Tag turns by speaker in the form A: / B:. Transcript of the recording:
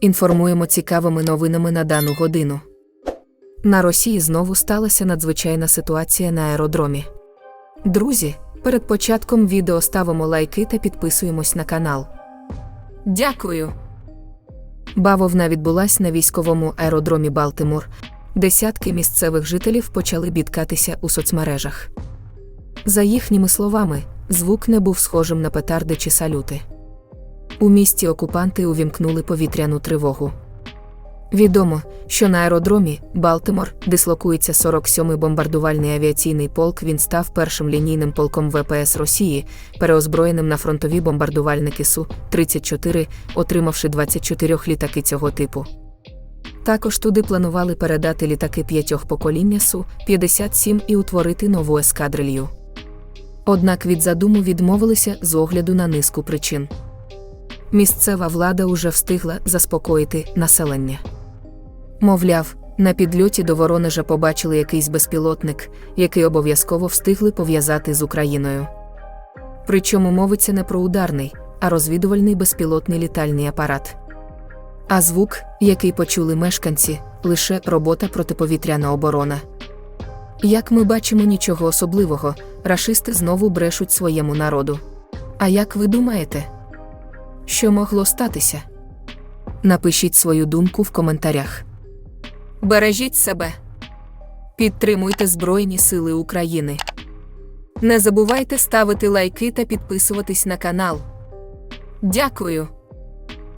A: Інформуємо цікавими новинами на дану годину. На Росії знову сталася надзвичайна ситуація на аеродромі. Друзі, перед початком відео ставимо лайки та підписуємось на канал. Дякую. Бавовна відбулась на військовому аеродромі Балтимор. Десятки місцевих жителів почали бідкатися у соцмережах. За їхніми словами, звук не був схожим на петарди чи салюти. У місті окупанти увімкнули повітряну тривогу. Відомо, що на аеродромі Балтимор дислокується 47-й бомбардувальний авіаційний полк. Він став першим лінійним полком ВПС Росії, переозброєним на фронтові бомбардувальники Су-34, отримавши 24 літаки цього типу. Також туди планували передати літаки п'ятьох покоління Су-57 і утворити нову ескадрилью. Однак від задуму відмовилися з огляду на низку причин. Місцева влада уже встигла заспокоїти населення. Мовляв, на підльоті до Воронежа побачили якийсь безпілотник, який обов'язково встигли пов'язати з Україною. Причому мовиться не про ударний, а розвідувальний безпілотний літальний апарат. А звук, який почули мешканці, лише робота протиповітряна оборона. Як ми бачимо нічого особливого, рашисти знову брешуть своєму народу. А як ви думаєте? Що могло статися? Напишіть свою думку в коментарях. Бережіть себе. Підтримуйте Збройні Сили України. Не забувайте ставити лайки та підписуватись на канал. Дякую.